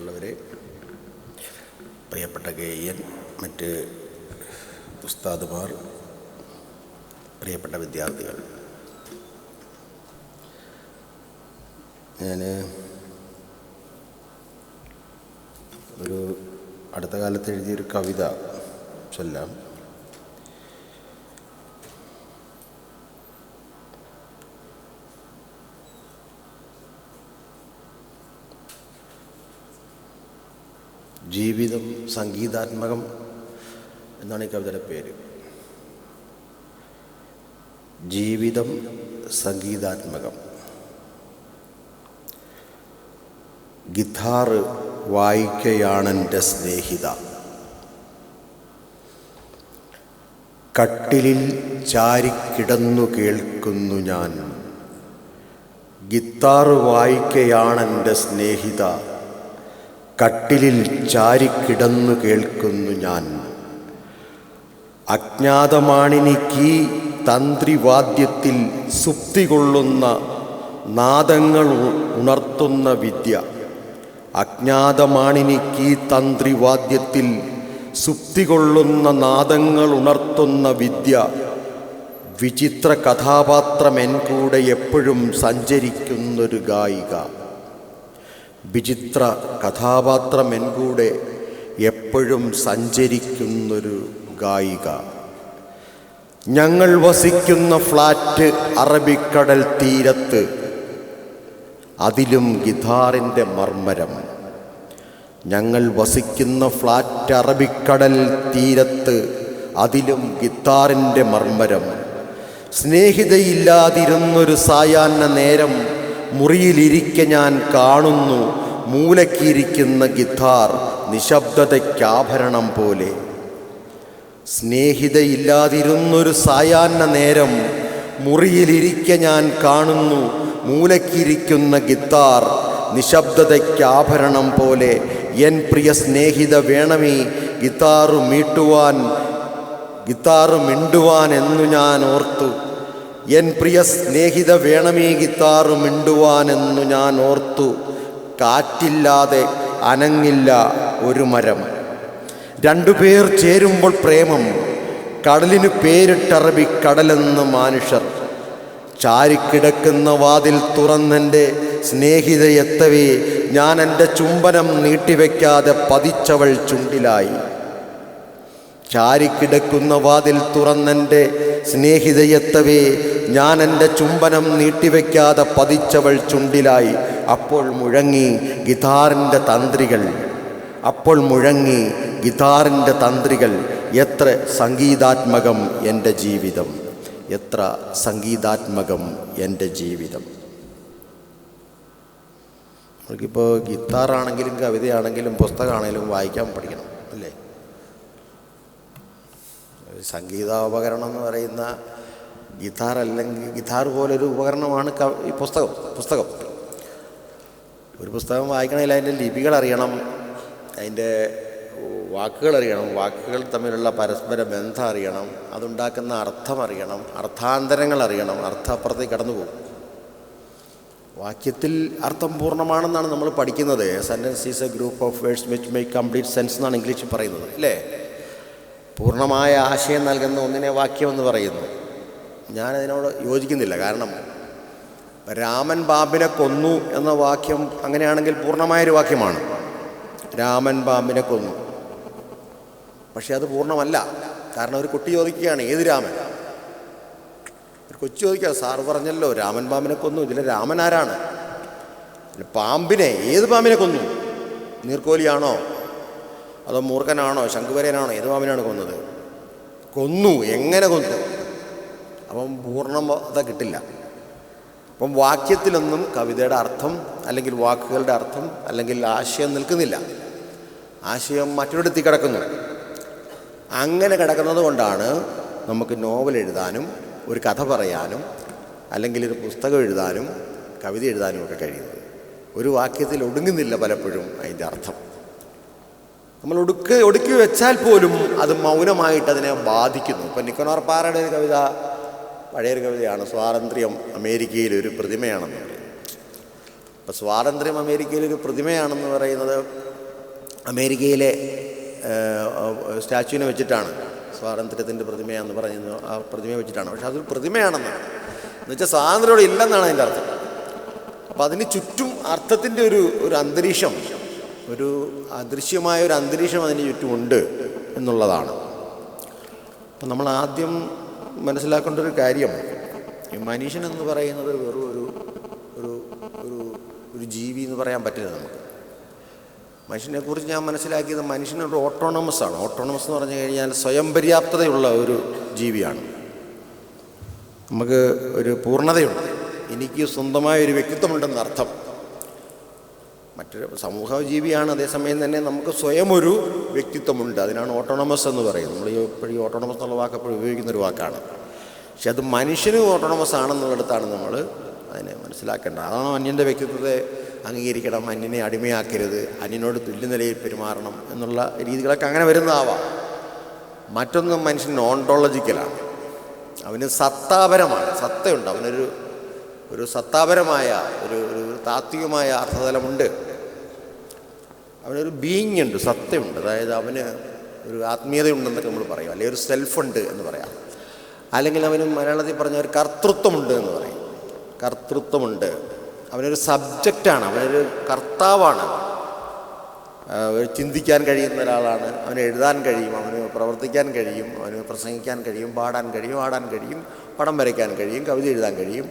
പ്രിയമുള്ളവരെ പ്രിയപ്പെട്ട ഗേയൻ മറ്റ് ഉസ്താദുമാർ പ്രിയപ്പെട്ട വിദ്യാർത്ഥികൾ. ഞാൻ ഒരു അടുത്ത കാലത്ത് എഴുതിയൊരു കവിത ചൊല്ലാം. ജീവിതം സംഗീതാത്മകം എന്നാണ് ഈ കവിതയുടെ പേര്. ജീവിതം സംഗീതാത്മകം. ഗിത്താറ് വായിക്കയാണെന്റെ സ്നേഹിത. കട്ടിലിൽ ചാരിക്കിടന്നു കേൾക്കുന്നു ഞാൻ. ഗിത്താറ് വായിക്കയാണെന്റെ സ്നേഹിത. കട്ടിലിൽ ചാരിക്കിടന്നു കേൾക്കുന്നു ഞാൻ. അജ്ഞാതമാണിനിക്ക് തന്ത്രിവാദ്യത്തിൽ സുപ്തി കൊള്ളുന്ന നാദങ്ങൾ ഉണർത്തുന്ന വിദ്യ. അജ്ഞാതമാണിനിക്ക് തന്ത്രിവാദ്യത്തിൽ സുപ്തി കൊള്ളുന്ന നാദങ്ങൾ ഉണർത്തുന്ന വിദ്യ. വിചിത്ര കഥാപാത്രം എൻ കൂടെ എപ്പോഴും സഞ്ചരിക്കുന്നൊരു ഗായിക. വിചിത്ര കഥാപാത്രം എൻ കൂടെ എപ്പോഴും സഞ്ചരിക്കുന്നൊരു ഗായിക. ഞങ്ങൾ വസിക്കുന്ന ഫ്ലാറ്റ് അറബിക്കടൽ തീരത്ത്. അതിലും ഗിതാറിന്റെ മർമ്മരം. ഞങ്ങൾ വസിക്കുന്ന ഫ്ലാറ്റ് അറബിക്കടൽ തീരത്ത്. അതിലും ഗിത്താറിന്റെ മർമ്മരം. സ്നേഹിതയില്ലാതിരുന്നൊരു സായാഹ്ന നേരം മുറിയിലിരിക്കെ ഞാൻ കാണുന്നു. മൂലക്കിരിക്കുന്ന ഗിത്താർ നിശബ്ദതയ്ക്കാഭരണം പോലെ. സ്നേഹിതയില്ലാതിരുന്നൊരു സായാഹ്ന നേരം മുറിയിലിരിക്കെ ഞാൻ കാണുന്നു. മൂലക്കിരിക്കുന്ന ഗിത്താർ നിശബ്ദതയ്ക്കാഭരണം പോലെ. എൻ പ്രിയ സ്നേഹിത വേണമേ ഗിത്താറു മീട്ടുവാൻ ഗിത്താറ് മിണ്ടുവാൻ എന്നു ഞാൻ ഓർത്തു. എൻ പ്രിയ സ്നേഹിത വേണമേ ഗിത്താറ് മിണ്ടുവാനെന്നു ഞാൻ ഓർത്തു. കാറ്റില്ലാതെ അനങ്ങില്ല ഒരു മരം. രണ്ടുപേർ ചേരുമ്പോൾ പ്രേമം. കടലിന് പേരിട്ടറബി കടലെന്ന് മാനുഷർ. ചാരിക്കിടക്കുന്ന വാതിൽ തുറന്നെന്റെ സ്നേഹിതയെത്തവേ ഞാൻ എന്റെ ചുംബനം നീട്ടിവെക്കാതെ പതിച്ചവൾ ചുണ്ടിലായി. ചാരിക്കിടക്കുന്ന വാതിൽ തുറന്നെന്റെ സ്നേഹിതയെത്തവേ ഞാൻ എന്റെ ചുംബനം നീട്ടിവെക്കാതെ പതിച്ചവൾ ചുണ്ടിലായി. അപ്പോൾ മുഴങ്ങി ഗിതാറിന്റെ തന്ത്രികൾ. അപ്പോൾ മുഴങ്ങി ഗിതാറിന്റെ തന്ത്രികൾ. എത്ര സംഗീതാത്മകം എന്റെ ജീവിതം. എത്ര സംഗീതാത്മകം എന്റെ ജീവിതം. നമുക്കിപ്പോൾ ഗിത്താറാണെങ്കിലും കവിതയാണെങ്കിലും പുസ്തകമാണെങ്കിലും വായിക്കാൻ പഠിക്കണം അല്ലേ? സംഗീതോപകരണം എന്ന് പറയുന്ന ഗിത്താർ അല്ലെങ്കിൽ ഗിത്താർ പോലൊരു ഉപകരണമാണ് ഈ പുസ്തകം പുസ്തകം. ഒരു പുസ്തകം വായിക്കണമെങ്കിൽ അതിന്റെ ലിപികൾ അറിയണം അതിന്റെ വാക്കുകൾ അറിയണം വാക്കുകൾ തമ്മിലുള്ള പരസ്പര ബന്ധം അറിയണം അതുണ്ടാക്കുന്ന അർത്ഥം അറിയണം അർത്ഥാന്തരങ്ങൾ അറിയണം അർത്ഥപ്പുറത്തേക്ക് കടന്നു പോകും. വാക്യത്തിൽ അർത്ഥം പൂർണമാണെന്നാണ് നമ്മൾ പഠിക്കുന്നത്. Sentence is a group of words which make complete sense എന്നാണ് ഇംഗ്ലീഷിൽ പറയുന്നത്. അല്ലേ പൂർണമായ ആശയം നൽകുന്ന ഒന്നിനെ വാക്യം എന്ന് പറയുന്നു. ഞാനതിനോട് യോജിക്കുന്നില്ല. കാരണം രാമൻ പാമ്പിനെ കൊന്നു എന്ന വാക്യം അങ്ങനെയാണെങ്കിൽ പൂർണമായൊരു വാക്യമാണ്. രാമൻ പാമ്പിനെ കൊന്നു. പക്ഷേ അത് പൂർണമല്ല. കാരണം ഒരു കുട്ടി ചോദിക്കുകയാണ് ഏത് രാമൻ? ഒരു കൊച്ചു ചോദിക്കുക സാർ പറഞ്ഞല്ലോ രാമൻ പാമ്പിനെ കൊന്നു. ഇതിലെ രാമൻ ആരാണ്? പാമ്പിനെ. ഏത് പാമ്പിനെ കൊന്നു? നീർക്കോലിയാണോ? അതോ മൂർഖനാണോ ശംഖുവരനാണോ പാമ്പിനാണ് കൊന്നത്? കൊന്നു എങ്ങനെ കൊന്നു? അപ്പം പൂർണത കിട്ടില്ല. അപ്പം വാക്യത്തിലൊന്നും കവിതയുടെ അർത്ഥം അല്ലെങ്കിൽ വാക്കുകളുടെ അർത്ഥം അല്ലെങ്കിൽ ആശയം നിൽക്കുന്നില്ല. ആശയം മറ്റൊരിടത്തി കിടക്കുന്നു അങ്ങനെ കിടക്കുന്നത് കൊണ്ടാണ് നമുക്ക് നോവൽ എഴുതാനും ഒരു കഥ പറയാനും അല്ലെങ്കിൽ ഒരു പുസ്തകം എഴുതാനും കവിത എഴുതാനും ഒക്കെ കഴിയുന്നത്. ഒരു വാക്യത്തിൽ ഒടുങ്ങുന്നില്ല പലപ്പോഴും അതിന്റെ അർത്ഥം. നമ്മൾ ഒടുക്ക് ഒടുക്കി വെച്ചാൽ പോലും അത് മൗനമായിട്ട് അതിനെ ബാധിക്കുന്നു. ഇപ്പം നിക്കനോർ പാറയുടെ ഒരു കവിത പഴയൊരു കവിതയാണ് സ്വാതന്ത്ര്യം അമേരിക്കയിൽ ഒരു പ്രതിമയാണെന്ന് പറയും അപ്പം സ്വാതന്ത്ര്യം അമേരിക്കയിൽ ഒരു പ്രതിമയാണെന്ന് പറയുന്നത് അമേരിക്കയിലെ സ്റ്റാച്യുവിനെ വെച്ചിട്ടാണ്. സ്വാതന്ത്ര്യത്തിന്റെ പ്രതിമയാണെന്ന് പറയുന്നത് ആ പ്രതിമയെ വെച്ചിട്ടാണ്. പക്ഷെ അതൊരു പ്രതിമയാണെന്നാണ്. എന്നുവെച്ചാൽ സ്വാതന്ത്ര്യം ഇവിടെ ഇല്ലെന്നാണ് അതിന്റെ അർത്ഥം. അപ്പം അതിന് ചുറ്റും അർത്ഥത്തിന്റെ ഒരു ഒരു അന്തരീക്ഷം ഒരു അദൃശ്യമായ ഒരു അന്തരീക്ഷം അതിന് ചുറ്റുമുണ്ട് എന്നുള്ളതാണ്. അപ്പം നമ്മൾ ആദ്യം മനസ്സിലാക്കേണ്ട ഒരു കാര്യം ഈ മനുഷ്യൻ എന്ന് പറയുന്നത് വെറും ഒരു ഒരു ഒരു ഒരു ജീവി എന്ന് പറയാൻ പറ്റില്ല നമുക്ക്. മനുഷ്യനെക്കുറിച്ച് ഞാൻ മനസ്സിലാക്കിയത് മനുഷ്യനൊരു ഓട്ടോണമസ് ആണ്. ഓട്ടോണമസ് എന്ന് പറഞ്ഞു കഴിഞ്ഞാൽ സ്വയം പര്യാപ്തതയുള്ള ഒരു ജീവിയാണ്. നമുക്ക് ഒരു പൂർണതയുണ്ട്. എനിക്ക് സ്വന്തമായ ഒരു വ്യക്തിത്വമുണ്ടെന്ന് അർത്ഥം മറ്റൊരു സമൂഹ ജീവിയാണ് അതേസമയം തന്നെ നമുക്ക് സ്വയം ഒരു വ്യക്തിത്വമുണ്ട്. അതിനാണ് ഓട്ടോണമസ് എന്ന് പറയുന്നത്. നമ്മൾ ഇപ്പോഴും ഓട്ടോണമസ് എന്നുള്ള വാക്ക് എപ്പോഴും ഉപയോഗിക്കുന്ന ഒരു വാക്കാണ്. പക്ഷെ അത് മനുഷ്യന് ഓട്ടോണമസ് ആണെന്നുള്ളിടത്താണ് നമ്മൾ അതിനെ മനസ്സിലാക്കേണ്ടത്. അതാണ് അന്യന്റെ വ്യക്തിത്വത്തെ അംഗീകരിക്കണം അന്യനെ അടിമയാക്കരുത് അന്യനോട് തുല്യനിലയിൽ പെരുമാറണം എന്നുള്ള രീതികളൊക്കെ അങ്ങനെ വരുന്നതാവാം. മറ്റൊന്ന് മനുഷ്യൻ ഓണ്ടോളജിക്കലാണ് അവന് സത്താപരമാണ്. സത്തയുണ്ട്. അവനൊരു ഒരു സത്താപരമായ ഒരു ഒരു താത്വികമായ അർത്ഥതലമുണ്ട്. അവനൊരു ബീയിങ് ഉണ്ട് സത്യമുണ്ട്. അതായത് അവന് ഒരു ആത്മീയതയുണ്ടെന്നൊക്കെ നമ്മൾ പറയും. അല്ലെങ്കിൽ ഒരു സെൽഫുണ്ട് എന്ന് പറയാം. അല്ലെങ്കിൽ അവന് മലയാളത്തിൽ പറഞ്ഞ ഒരു കർത്തൃത്വമുണ്ട് എന്ന് പറയും. കർത്തൃത്വമുണ്ട്. അവനൊരു സബ്ജക്റ്റാണ്. അവനൊരു കർത്താവാണ് ചിന്തിക്കാൻ കഴിയുന്ന ഒരാളാണ്. അവന് എഴുതാൻ കഴിയും അവന് പ്രവർത്തിക്കാൻ കഴിയും അവന് പ്രസംഗിക്കാൻ കഴിയും പാടാൻ കഴിയും ആടാൻ കഴിയും പടം വരയ്ക്കാൻ കഴിയും കവിത എഴുതാൻ കഴിയും.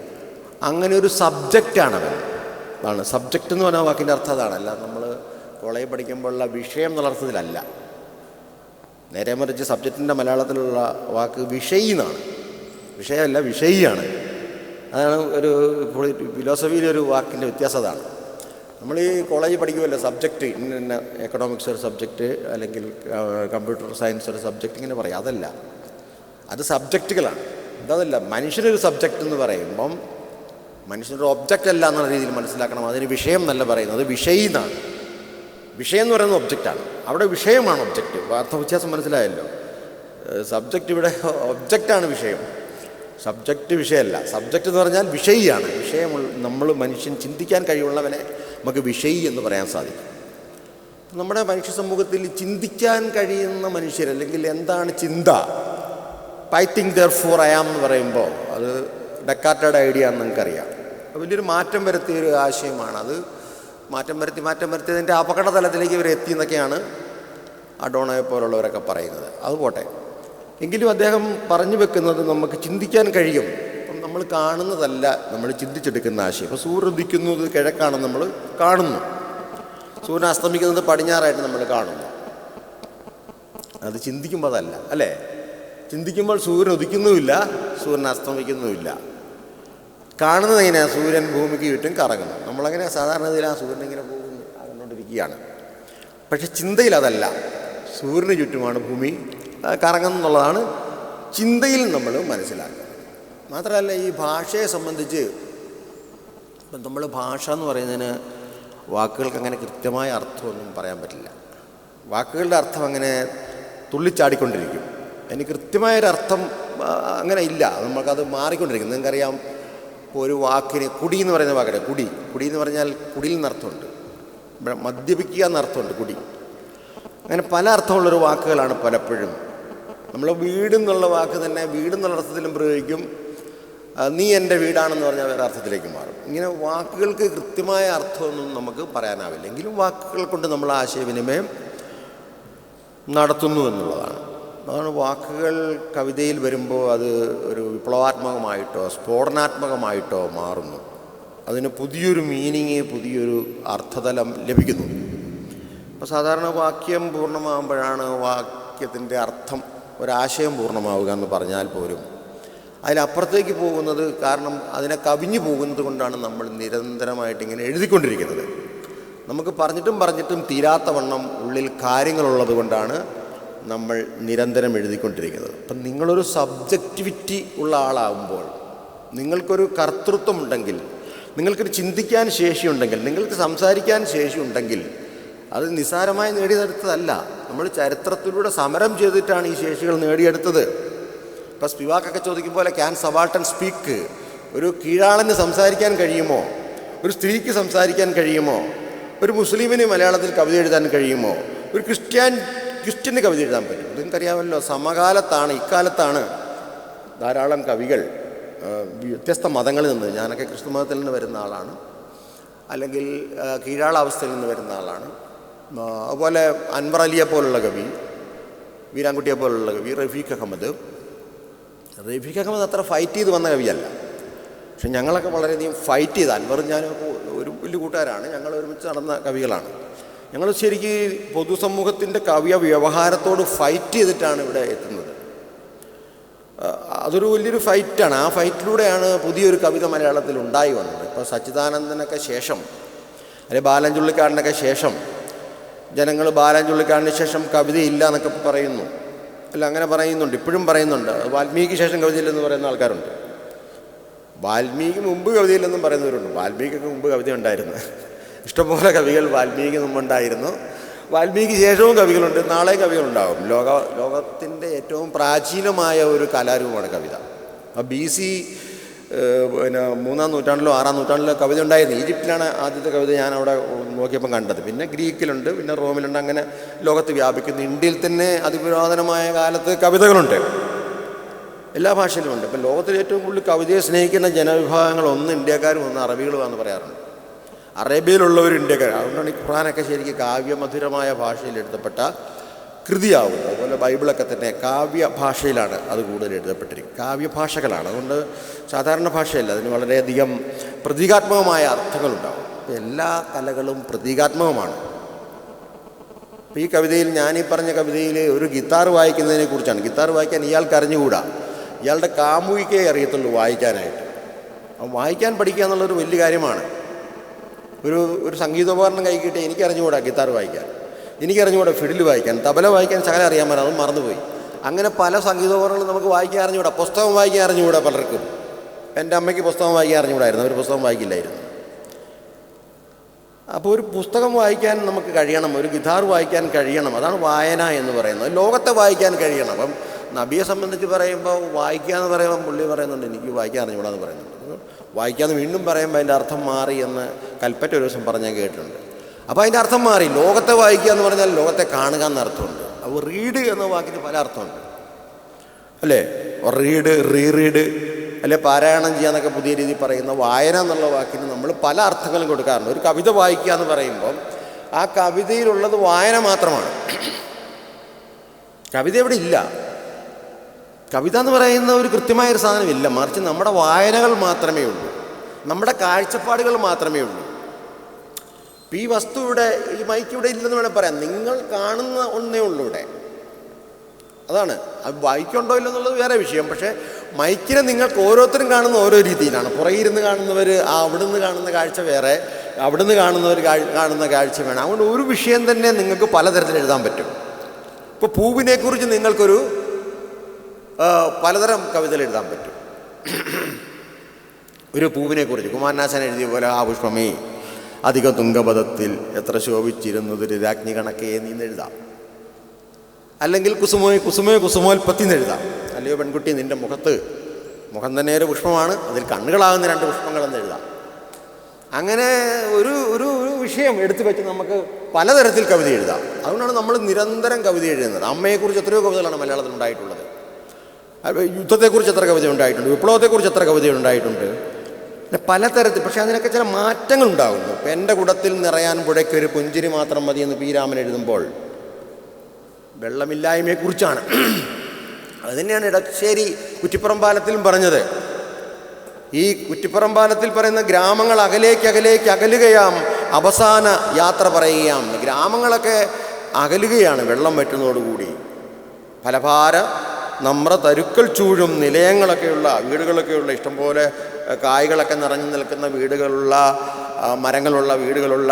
അങ്ങനെ ഒരു സബ്ജക്റ്റാണ് അവൻ. ആണ് സബ്ജക്റ്റ് എന്ന് പറഞ്ഞ വാക്കിന്റെ അർത്ഥം അതാണ്. അല്ല നമ്മൾ കോളേജ് പഠിക്കുമ്പോഴുള്ള വിഷയം എന്നുള്ള അർത്ഥത്തിലല്ല നേരെ മറിച്ച് സബ്ജക്റ്റിന്റെ മലയാളത്തിലുള്ള വാക്ക് വിഷയിന്നാണ്. വിഷയമല്ല വിഷയിയാണ്. അതാണ് ഒരു ഫിലോസഫിയിലെ ഒരു വാക്കിന്റെ വ്യത്യാസം നമ്മൾ ഈ കോളേജിൽ പഠിക്കുമല്ലോ സബ്ജക്റ്റ് ഇന്ന ഇന്ന എക്കണോമിക്സ് ഒരു സബ്ജക്റ്റ് അല്ലെങ്കിൽ കമ്പ്യൂട്ടർ സയൻസ് ഒരു സബ്ജക്റ്റ് ഇങ്ങനെ പറയും. അതല്ല. അത് സബ്ജക്റ്റുകളാണ്. അതല്ല മനുഷ്യനൊരു സബ്ജക്റ്റ് എന്ന് പറയുമ്പം മനുഷ്യനൊരു ഒബ്ജക്റ്റ് അല്ല എന്നുള്ള രീതിയിൽ മനസ്സിലാക്കണം. അതിന് വിഷയം എന്നല്ല പറയുന്നത്. വിഷയി വിഷയം എന്ന് പറയുന്നത് ഒബ്ജക്റ്റാണ് അവിടെ വിഷയമാണ് ഒബ്ജക്റ്റ് അർത്ഥ വ്യത്യാസം മനസ്സിലായല്ലോ സബ്ജക്റ്റ് ഇവിടെ ഒബ്ജക്റ്റാണ് വിഷയം. സബ്ജക്റ്റ് വിഷയമല്ല. സബ്ജക്റ്റ് എന്ന് പറഞ്ഞാൽ വിഷയിയാണ്. വിഷയമുള്ള നമ്മൾ മനുഷ്യൻ ചിന്തിക്കാൻ കഴിവുള്ളവനെ നമുക്ക് വിഷയി എന്ന് പറയാൻ സാധിക്കും. നമ്മുടെ മനുഷ്യ സമൂഹത്തിൽ ചിന്തിക്കാൻ കഴിയുന്ന മനുഷ്യർ അല്ലെങ്കിൽ എന്താണ് ചിന്ത? I think therefore I am എന്ന് പറയുമ്പോൾ അത് ഡെക്കാറ്റഡ് ഐഡിയ എന്ന് നിങ്ങൾക്കറിയാം വലിയൊരു മാറ്റം വരുത്തിയ ഒരു ആശയമാണ്. അത് മാറ്റം വരുത്തി മാറ്റം വരുത്തിയതിന്റെ അപകട തലത്തിലേക്ക് ഇവർ എത്തി എന്നൊക്കെയാണ് അഡോണയെ പോലുള്ളവരൊക്കെ പറയുന്നത്. അത് പോട്ടെ. എങ്കിലും അദ്ദേഹം പറഞ്ഞു വെക്കുന്നത് നമുക്ക് ചിന്തിക്കാൻ കഴിയും. അപ്പം നമ്മൾ കാണുന്നതല്ല നമ്മൾ ചിന്തിച്ചെടുക്കുന്ന ആശയം. ഇപ്പോൾ സൂര്യൻ ഉദിക്കുന്നത് കിഴക്കാണെന്ന് നമ്മൾ കാണുന്നു. സൂര്യൻ അസ്തമിക്കുന്നത് പടിഞ്ഞാറായിട്ട് നമ്മൾ കാണുന്നു. അത് ചിന്തിക്കുമ്പോൾ അതല്ല അല്ലേ? ചിന്തിക്കുമ്പോൾ സൂര്യൻ ഉദിക്കുന്നുമില്ല സൂര്യൻ അസ്തമിക്കുന്നുമില്ല. കാണുന്നത് എങ്ങനെയാണ് സൂര്യൻ ഭൂമിക്ക് ചുറ്റും കറങ്ങുന്നു. നമ്മളങ്ങനെ സാധാരണ ഇതിൽ ആ സൂര്യൻ ഇങ്ങനെ പോകുന്നു കണ്ടുകൊണ്ടിരിക്കുകയാണ്. പക്ഷെ ചിന്തയിൽ അതല്ല. സൂര്യന് ചുറ്റുമാണ് ഭൂമി കറങ്ങുന്നുള്ളതാണ് ചിന്തയിൽ നമ്മൾ മനസ്സിലാക്കുക മാത്രമല്ല ഈ ഭാഷയെ സംബന്ധിച്ച് ഇപ്പം നമ്മൾ ഭാഷ എന്ന് പറയുന്നതിന് വാക്കുകൾക്ക് അങ്ങനെ കൃത്യമായ അർത്ഥമൊന്നും പറയാൻ പറ്റില്ല. വാക്കുകളുടെ അർത്ഥം അങ്ങനെ തുള്ളിച്ചാടിക്കൊണ്ടിരിക്കും. അതിന് കൃത്യമായൊരർത്ഥം അങ്ങനെ ഇല്ല. നമുക്കത് മാറിക്കൊണ്ടിരിക്കും. നിങ്ങൾക്കറിയാം ഇപ്പോൾ ഒരു വാക്കിന് കുടി എന്ന് പറയുന്ന വാക്കടെ കുടി. കുടി എന്ന് പറഞ്ഞാൽ കുടിയിൽ നിന്നർത്ഥമുണ്ട് മദ്യപിക്കുക എന്നർത്ഥമുണ്ട് കുടി. അങ്ങനെ പല അർത്ഥമുള്ളൊരു വാക്കുകളാണ് പലപ്പോഴും. നമ്മൾ വീട് എന്നുള്ള വാക്ക് തന്നെ വീട് എന്നുള്ള അർത്ഥത്തിലും പ്രയോഗിക്കും. നീ എന്റെ വീടാണെന്ന് പറഞ്ഞാൽ വേറെ അർത്ഥത്തിലേക്ക് മാറും. ഇങ്ങനെ വാക്കുകൾക്ക് കൃത്യമായ അർത്ഥമൊന്നും നമുക്ക് പറയാനാവില്ല. എങ്കിലും വാക്കുകൾ കൊണ്ട് നമ്മൾ ആശയവിനിമയം നടത്തുന്നു എന്നുള്ളതാണ്. അതാണ് വാക്കുകൾ കവിതയിൽ വരുമ്പോൾ അത് ഒരു വിപ്ലവാത്മകമായിട്ടോ സ്ഫോടനാത്മകമായിട്ടോ മാറുന്നു. അതിന് പുതിയൊരു മീനിങ് പുതിയൊരു അർത്ഥതലം ലഭിക്കുന്നു. അപ്പോൾ സാധാരണ വാക്യം പൂർണമാകുമ്പോഴാണ് വാക്യത്തിന്റെ അർത്ഥം ഒരാശയം പൂർണമാവുക എന്ന് പറഞ്ഞാൽ പോലും. അതിലപ്പുറത്തേക്ക് പോകുന്നത് കാരണം അതിനെ കവിഞ്ഞു പോകുന്നത് കൊണ്ടാണ് നമ്മൾ നിരന്തരമായിട്ട് ഇങ്ങനെ എഴുതിക്കൊണ്ടിരിക്കുന്നത്. നമുക്ക് പറഞ്ഞിട്ടും പറഞ്ഞിട്ടും തീരാത്ത വണ്ണം ഉള്ളിൽ കാര്യങ്ങളുള്ളത് കൊണ്ടാണ് നമ്മൾ നിരന്തരം എഴുതിക്കൊണ്ടിരിക്കുന്നത്. അപ്പം നിങ്ങളൊരു സബ്ജക്റ്റിവിറ്റി ഉള്ള ആളാകുമ്പോൾ നിങ്ങൾക്കൊരു കർത്തൃത്വമുണ്ടെങ്കിൽ നിങ്ങൾക്കൊരു ചിന്തിക്കാൻ ശേഷിയുണ്ടെങ്കിൽ നിങ്ങൾക്ക് സംസാരിക്കാൻ ശേഷിയുണ്ടെങ്കിൽ അത് നിസ്സാരമായി നേടിയെടുത്തതല്ല. നമ്മൾ ചരിത്രത്തിലൂടെ സമരം ചെയ്തിട്ടാണ് ഈ ശേഷികൾ നേടിയെടുത്തത്. ഇപ്പം സ്പിവാക്കൊക്കെ ചോദിക്കും പോലെ ക്യാൻ സവാൾട്ടൻ സ്പീക്ക് ഒരു കീഴാളന് സംസാരിക്കാൻ കഴിയുമോ? ഒരു സ്ത്രീക്ക് സംസാരിക്കാൻ കഴിയുമോ? ഒരു മുസ്ലിമിന് മലയാളത്തിൽ കവിത എഴുതാൻ കഴിയുമോ? ഒരു ക്രിസ്ത്യാൻ ക്രിസ്ത്യന് കവിത എഴുതാൻ പറ്റും. നിങ്ങൾക്കറിയാമല്ലോ സമകാലത്താണ് ഇക്കാലത്താണ് ധാരാളം കവികൾ വ്യത്യസ്ത മതങ്ങളിൽ നിന്ന് ഞാനൊക്കെ ക്രിസ്തു മതത്തിൽ നിന്ന് വരുന്ന ആളാണ്. അല്ലെങ്കിൽ കീഴാളാവസ്ഥയിൽ നിന്ന് വരുന്ന ആളാണ്. അതുപോലെ അൻവർ അലിയെ പോലുള്ള കവി വീരാൻകുട്ടിയെ പോലുള്ള കവി റഫീഖ് അഹമ്മദ്. റഫീഖ് അഹമ്മദ് അത്ര ഫൈറ്റ് ചെയ്ത് വന്ന കവിയല്ല. പക്ഷെ ഞങ്ങളൊക്കെ വളരെയധികം ഫൈറ്റ് ചെയ്ത് അൻവറും ഞാനും ഒരു വലിയ കൂട്ടുകാരാണ്. ഞങ്ങൾ ഒരുമിച്ച് നടന്ന കവികളാണ്. ഞങ്ങൾ ശരിക്ക് പൊതുസമൂഹത്തിന്റെ കവിയ വ്യവഹാരത്തോട് ഫൈറ്റ് ചെയ്തിട്ടാണ് ഇവിടെ എത്തുന്നത്. അതൊരു വലിയൊരു ഫൈറ്റാണ് ആ ഫൈറ്റിലൂടെയാണ് പുതിയൊരു കവിത മലയാളത്തിൽ ഉണ്ടായി വന്നത്. ഇപ്പോൾ സച്ചിദാനന്ദനൊക്കെ ശേഷം അല്ലെങ്കിൽ ബാലൻ ചുള്ളിക്കാടിനൊക്കെ ശേഷം ജനങ്ങൾ ബാലൻ ചുള്ളിക്കാടിന് ശേഷം കവിതയില്ല എന്നൊക്കെ പറയുന്നു. അല്ല അങ്ങനെ പറയുന്നുണ്ട്. ഇപ്പോഴും പറയുന്നുണ്ട്. വാൽമീകിക്ക് ശേഷം കവിതയില്ലെന്ന് പറയുന്ന ആൾക്കാരുണ്ട്. വാൽമീകി മുമ്പ് കവിതയില്ലെന്നും പറയുന്നവരുണ്ട്. വാൽമീകിക്ക് മുമ്പ് കവിത ഉണ്ടായിരുന്നു. ഇഷ്ടംപോലെ കവികൾ വാൽമീകി മുമ്പുണ്ടായിരുന്നു. വാൽമീകി ശേഷവും കവികളുണ്ട്. നാളെ കവികളുണ്ടാകും ലോക ലോകത്തിന്റെ ഏറ്റവും പ്രാചീനമായ ഒരു കലാരൂപമാണ് കവിത. ആ ബി സി പിന്നെ മൂന്നാം നൂറ്റാണ്ടിലോ ആറാം നൂറ്റാണ്ടിലോ കവിത ഉണ്ടായിരുന്നു. ഈജിപ്തിലാണ് ആദ്യത്തെ കവിത ഞാൻ അവിടെ നോക്കിയപ്പോൾ കണ്ടത്. പിന്നെ ഗ്രീക്കിലുണ്ട് പിന്നെ റോമിലുണ്ട്. അങ്ങനെ ലോകത്ത് വ്യാപിക്കുന്നു. ഇന്ത്യയിൽ തന്നെ അതിപുരാതനമായ കാലത്ത് കവിതകളുണ്ട്. എല്ലാ ഭാഷയിലുമുണ്ട് ഇപ്പം ലോകത്തിൽ ഏറ്റവും കൂടുതൽ കവിതയെ സ്നേഹിക്കുന്ന ജനവിഭാഗങ്ങൾ ഒന്ന് ഇന്ത്യക്കാരും ഒന്ന് അറബികളുമാണെന്ന് പറയാറുണ്ട്. അറേബ്യയിലുള്ളവർ ഇന്ത്യക്കാർ അതുകൊണ്ടാണ് ഈ ഖുറാനൊക്കെ ശരിക്കും കാവ്യമധുരമായ ഭാഷയിൽ എഴുതപ്പെട്ട കൃതിയാവുന്നത്. അതുപോലെ ബൈബിളൊക്കെ തന്നെ കാവ്യ ഭാഷയിലാണ് അത് കൂടുതൽ എഴുതപ്പെട്ടിരിക്കുന്നത്. കാവ്യഭാഷകളാണ്. അതുകൊണ്ട് സാധാരണ ഭാഷയല്ല. അതിന് വളരെയധികം പ്രതീകാത്മകമായ അർത്ഥങ്ങളുണ്ടാവും. എല്ലാ കലകളും പ്രതീകാത്മകമാണ്. അപ്പോൾ ഈ കവിതയിൽ ഞാനീ പറഞ്ഞ കവിതയിൽ ഒരു ഗിത്താർ വായിക്കുന്നതിനെ കുറിച്ചാണ്. ഗിത്താർ വായിക്കാൻ ഇയാൾക്ക് അറിഞ്ഞുകൂടാ? ഇയാളുടെ കാമുകിക്കേ അറിയത്തുള്ളൂ വായിക്കാനായിട്ട്. വായിക്കാൻ പഠിക്കുക എന്നുള്ളൊരു വലിയ കാര്യമാണ്. ഒരു ഒരു സംഗീതോപകരണം കൈ കിട്ടി എനിക്കറിഞ്ഞുകൂടാ ഗിത്താർ വായിക്കാൻ. എനിക്കറിഞ്ഞുകൂടാ ഫിഡിൽ വായിക്കാൻ തബല വായിക്കാൻ ശകലം അറിയാൻ പറ്റും അതും മറന്നുപോയി. അങ്ങനെ പല സംഗീതോപകരണങ്ങളും നമുക്ക് വായിക്കാൻ അറിഞ്ഞുകൂടാ. പുസ്തകം വായിക്കാൻ അറിഞ്ഞുകൂടാ പലർക്കും. എന്റെ അമ്മയ്ക്ക് പുസ്തകം വായിക്കാൻ അറിഞ്ഞുകൂടായിരുന്നു. അവർ പുസ്തകം വായിക്കില്ലായിരുന്നു. അപ്പോൾ ഒരു പുസ്തകം വായിക്കാൻ നമുക്ക് കഴിയണം ഒരു ഗിതാർ വായിക്കാൻ കഴിയണം അതാണ് വായന എന്ന് പറയുന്നത്. ലോകത്തെ വായിക്കാൻ കഴിയണം. അപ്പം നബിയെ സംബന്ധിച്ച് പറയുമ്പോൾ വായിക്കുക എന്ന് പറയുമ്പോൾ പുള്ളി പറയുന്നുണ്ട് എനിക്ക് വായിക്കാൻ അറിഞ്ഞുകൂടാന്ന് പറയുന്നുണ്ട്. വായിക്കാന്ന് വീണ്ടും പറയുമ്പോൾ അതിന്റെ അർത്ഥം മാറി എന്ന് കൽപ്പറ്റ ഒരു ദിവസം പറഞ്ഞാൽ കേട്ടിട്ടുണ്ട്. അപ്പോൾ അതിന്റെ അർത്ഥം മാറി. ലോകത്തെ വായിക്കുക എന്ന് പറഞ്ഞാൽ ലോകത്തെ കാണുക എന്ന അർത്ഥമുണ്ട്. അപ്പോൾ റീഡ് എന്ന വാക്കിന് പല അർത്ഥമുണ്ട്. അല്ലേ? റീഡ് റീ റീഡ് അല്ലെ പാരായണം ചെയ്യാന്നൊക്കെ പുതിയ രീതിയിൽ പറയുന്ന വായന എന്നുള്ള വാക്കിന് നമ്മൾ പല അർത്ഥങ്ങളും കൊടുക്കാറുണ്ട്. ഒരു കവിത വായിക്കുക എന്ന് പറയുമ്പം ആ കവിതയിലുള്ളത് വായന മാത്രമാണ്. കവിത ഇവിടെ ഇല്ല. കവിത എന്ന് പറയുന്ന ഒരു കൃത്യമായ ഒരു സാധനമില്ല മറിച്ച് നമ്മുടെ വായനകൾ മാത്രമേ ഉള്ളൂ. നമ്മുടെ കാഴ്ചപ്പാടുകൾ മാത്രമേ ഉള്ളൂ. ഈ വസ്തു ഇവിടെ ഈ മൈക്ക് ഇവിടെ ഇല്ലെന്ന് വേണേൽ പറയാം നിങ്ങൾ കാണുന്ന ഒന്നേ ഉള്ളൂ ഇവിടെ. അതാണ്. അത് വായിക്കുണ്ടോ ഇല്ലെന്നുള്ളത് വേറെ വിഷയം. പക്ഷേ മൈക്കിനെ നിങ്ങൾക്ക് ഓരോരുത്തരും കാണുന്ന ഓരോ രീതിയിലാണ്. പുറകിരുന്ന് കാണുന്നവർ ആ അവിടുന്ന് കാണുന്ന കാഴ്ച വേറെ അവിടുന്ന് കാണുന്നവർ കാണുന്ന കാഴ്ച വേണം അതുകൊണ്ട് ഒരു വിഷയം തന്നെ നിങ്ങൾക്ക് പലതരത്തിൽ എഴുതാൻ പറ്റും. ഇപ്പോൾ പൂവിനെക്കുറിച്ച് നിങ്ങൾക്കൊരു പലതരം കവിതകൾ എഴുതാൻ പറ്റും. ഒരു പൂവിനെക്കുറിച്ച് കുമാരനാശൻ എഴുതിയ പോലെ ആ പുഷ്പമേ അധിക തുങ്കപഥത്തിൽ എത്ര ശോഭിച്ചിരുന്നതൊരു രാജ്ഞി കണക്കേ നീന്ന് എഴുതാം. അല്ലെങ്കിൽ കുസുമോ കുസുമോ കുസുമോൽപ്പത്തി എന്ന് എഴുതാം. അല്ലയോ പെൺകുട്ടി നിന്റെ മുഖത്ത് മുഖം തന്നെ ഒരു പുഷ്പമാണ് അതിൽ കണ്ണുകളാകുന്ന രണ്ട് പുഷ്പങ്ങളെന്ന് എഴുതാം. അങ്ങനെ ഒരു ഒരു ഒരു വിഷയം എടുത്തു വെച്ച് നമുക്ക് പലതരത്തിൽ കവിത എഴുതാം. അതുകൊണ്ടാണ് നമ്മൾ നിരന്തരം കവിത എഴുതുന്നത്. അമ്മയെക്കുറിച്ച് എത്രയോ കവിതകളാണ് മലയാളത്തിൽ ഉണ്ടായിട്ടുള്ളത്. യുദ്ധത്തെക്കുറിച്ച് എത്ര കവിത ഉണ്ടായിട്ടുണ്ട്? വിപ്ലവത്തെക്കുറിച്ച് എത്ര കവിത ഉണ്ടായിട്ടുണ്ട്? പിന്നെ പലതരത്തിൽ പക്ഷേ അതിനൊക്കെ ചില മാറ്റങ്ങൾ ഉണ്ടാകുന്നു ഇപ്പം എന്റെ കുടത്തിൽ നിറയാൻ പുഴയ്ക്കൊരു പുഞ്ചിരി മാത്രം മതി എന്ന് പി. രാമൻ എഴുതുമ്പോൾ വെള്ളമില്ലായ്മയെക്കുറിച്ചാണ്. അത് തന്നെയാണ് ഇടശ്ശേരി കുറ്റിപ്പുറം പാലത്തിലും പറഞ്ഞത്. ഈ കുറ്റിപ്പുറം പാലത്തിൽ പറയുന്ന ഗ്രാമങ്ങൾ അകലേക്ക് അകലേക്ക് അകലുകയാം അവസാന യാത്ര പറയുകയാം. ഗ്രാമങ്ങളൊക്കെ അകലുകയാണ് വെള്ളം വറ്റുന്നതോടുകൂടി. ഫലഭാര നമ്ര തരുക്കൽ ചൂഴും നിലയങ്ങളൊക്കെയുള്ള വീടുകളൊക്കെയുള്ള ഇഷ്ടംപോലെ കായ്കളൊക്കെ നിറഞ്ഞു നിൽക്കുന്ന വീടുകളുള്ള മരങ്ങളുള്ള വീടുകളുള്ള